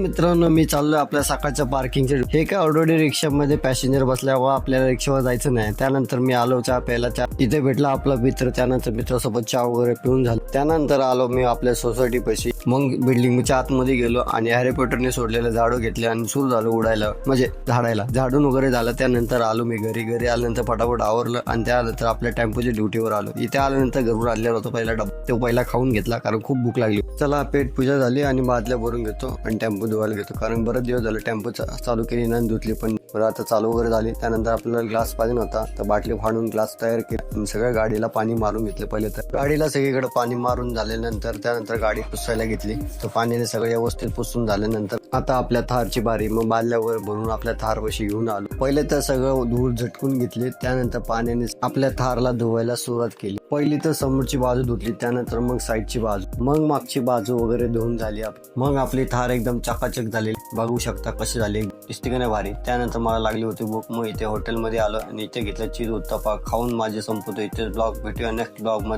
मित्रांनो मी चाललो आपल्या सकाळच्या पार्किंगच्या हे काय ऑलरेडी रिक्षामध्ये पॅसेंजर बसल्यावर आपल्याला रिक्षावर जायचं नाही. त्यानंतर मी आलो चहा प्यायला. चहा तिथे भेटला आपला मित्र. त्यानंतर मित्रासोबत चहा वगैरे पिऊन झाला. त्यानंतर आलो मी आपल्या सोसायटी पैसे मग बिल्डिंगच्या आतमध्ये गेलो आणि हॅरी पॉटरने सोडलेलं झाडू घेतले आणि सुरू झालो उडायला. म्हणजे झाडायला. झाडून वगैरे झालं. त्यानंतर आलो मी घरी. घरी आल्यानंतर फटाफट आवरलं आणि त्यानंतर आपल्या टेम्पोच्या ड्युटीवर आलो. इथे आल्यानंतर घरून आणलेला होता पहिला डब्बा तो पहिला खाऊन घेतला कारण खूप भूक लागली. चला पेट पूजा झाली आणि बादल्या भरून घेतो आणि टेम्पो धुवायला घेतो. कारण बरेच दिवस झालं टेम्पो चालू केली नाही धुतली पण बरं आता चालू वगैरे झाली. त्यानंतर आपल्याला ग्लास पाहिजे नव्हता. तर बाटली फाडून ग्लास तयार केली. आणि सगळ्या गाडीला पाणी मारून घेतलं पहिले तर. गाडीला सगळीकडे पाणी मारून झाल्यानंतर त्यानंतर गाडी पुसायला घेतली. तर पाण्याने सगळे व्यवस्थित पुसून झाल्यानंतर आता आपल्या थारची बारी. मग बाल्यावर भरून आपल्या थार वशी घेऊन आलो. पहिले तर सगळं धूळ झटकून घेतली. त्यानंतर पाण्याने आपल्या थारला धुवायला सुरुवात केली. पहिली तर समोरची बाजू धुतली. त्यानंतर मग साईडची बाजू. मग मागची बाजू वगैरे धुवून झाली. मग आपली थार एकदम चकाचक झाली. बघू शकता कशी झाली. दिसते का नाही भारी. त्यानंतर मला लागली होती बुक मग इथे हॉटेलमध्ये आलो आणि इथे घेतलं चीज उत्तपा खाऊन माझे संपवतो इथे ब्लॉग भेटूया नेक्स्ट ब्लॉगमध्ये